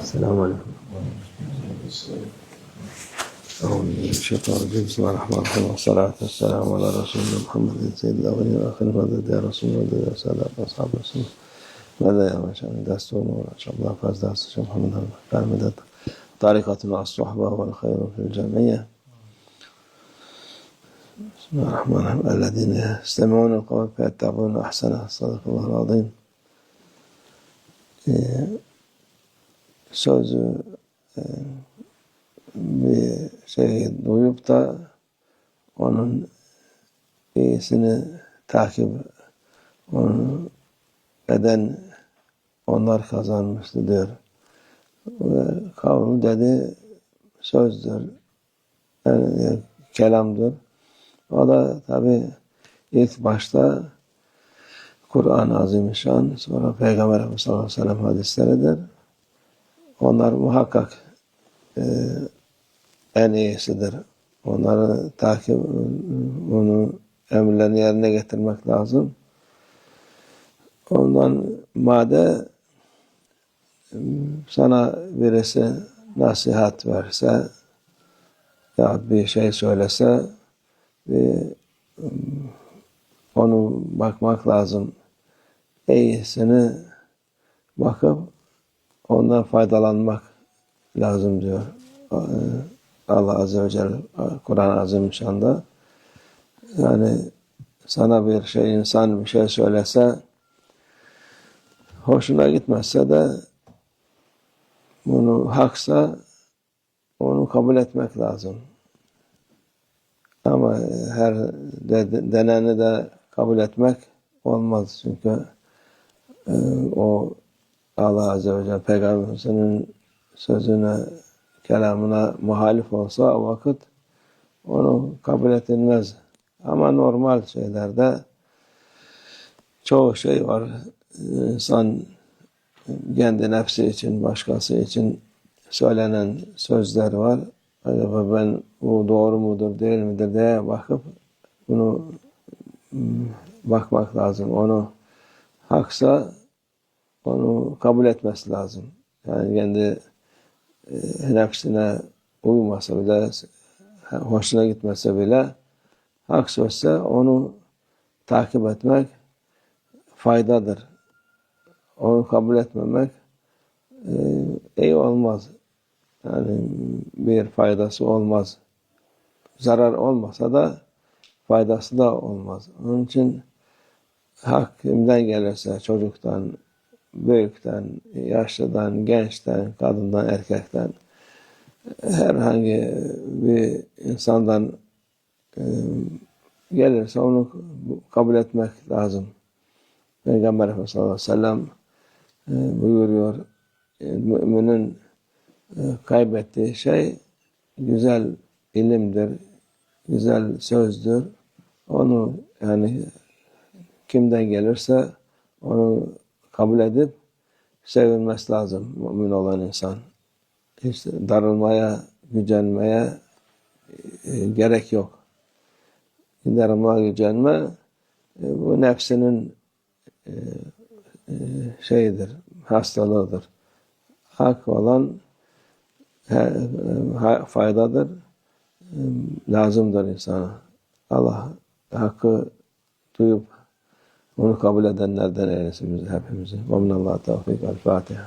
السلام عليكم. أعوذ بالله من الشيطان الرجيم. بسم الله الرحمن الرحيم. والصلاة والسلام على رسولنا محمد سيد الأولين والآخرين. مدد يا رسول مدد يا سادة أصحاب رسول مدد يا مشان دستور وإن شاء الله فاز دست محمد كان مدد طريقة مع الصحبة والخير في الجمعية بسم الله الرحمن الرحيم. الذين يستمعون القول فيتبعون أحسنه صدق الله العظيم. Ee, sözü e, bir şey duyup da onun iyisini takip onu eden onlar kazanmıştı diyor. Ve kavlu dedi sözdür, yani kelamdır. O da tabi ilk başta Kur'an-ı Azimüşşan, sonra Peygamber Efendimiz sallallahu aleyhi ve sellem hadisleridir. Onlar muhakkak e, en iyisidir. Onları takip, onu emirlerini yerine getirmek lazım. Ondan made sana birisi nasihat verse ya bir şey söylese bir onu bakmak lazım. İyisini bakıp ondan faydalanmak lazım diyor. Allah Azze ve Celle Kur'an-ı Azimüşşan'da. Yani sana bir şey, insan bir şey söylese hoşuna gitmezse de bunu haksa onu kabul etmek lazım. Ama her de, deneni de kabul etmek olmaz. Çünkü e, o Allah Azze ve Celle Peygamberimizin sözüne, kelamına muhalif olsa o vakit onu kabul edilmez. Ama normal şeylerde çoğu şey var. İnsan kendi nefsi için, başkası için söylenen sözler var. Acaba ben bu doğru mudur, değil midir diye bakıp bunu bakmak lazım. Onu haksa onu kabul etmesi lazım. Yani kendi e, nefsine uymasa bile, hoşuna gitmese bile hak sözse onu takip etmek faydadır. Onu kabul etmemek e, iyi olmaz. Yani bir faydası olmaz. Zarar olmasa da faydası da olmaz. Onun için hak kimden gelirse çocuktan, büyükten, yaşlıdan, gençten, kadından, erkekten herhangi bir insandan e, gelirse onu kabul etmek lazım. Peygamber Efendimiz sallallahu aleyhi ve sellem e, buyuruyor e, müminin kaybettiği şey güzel ilimdir, güzel sözdür. Onu yani kimden gelirse onu kabul edip sevilmesi lazım mümin olan insan. Hiç darılmaya, gücenmeye e, gerek yok. Darılma, gücenme e, bu nefsinin e, e, şeyidir, hastalığıdır. Hak olan faydadır, lazımdır insana. Allah hakkı duyup onu kabul edenlerden eylesin bizi hepimizi. Ve minallah tevfik. El Fatiha.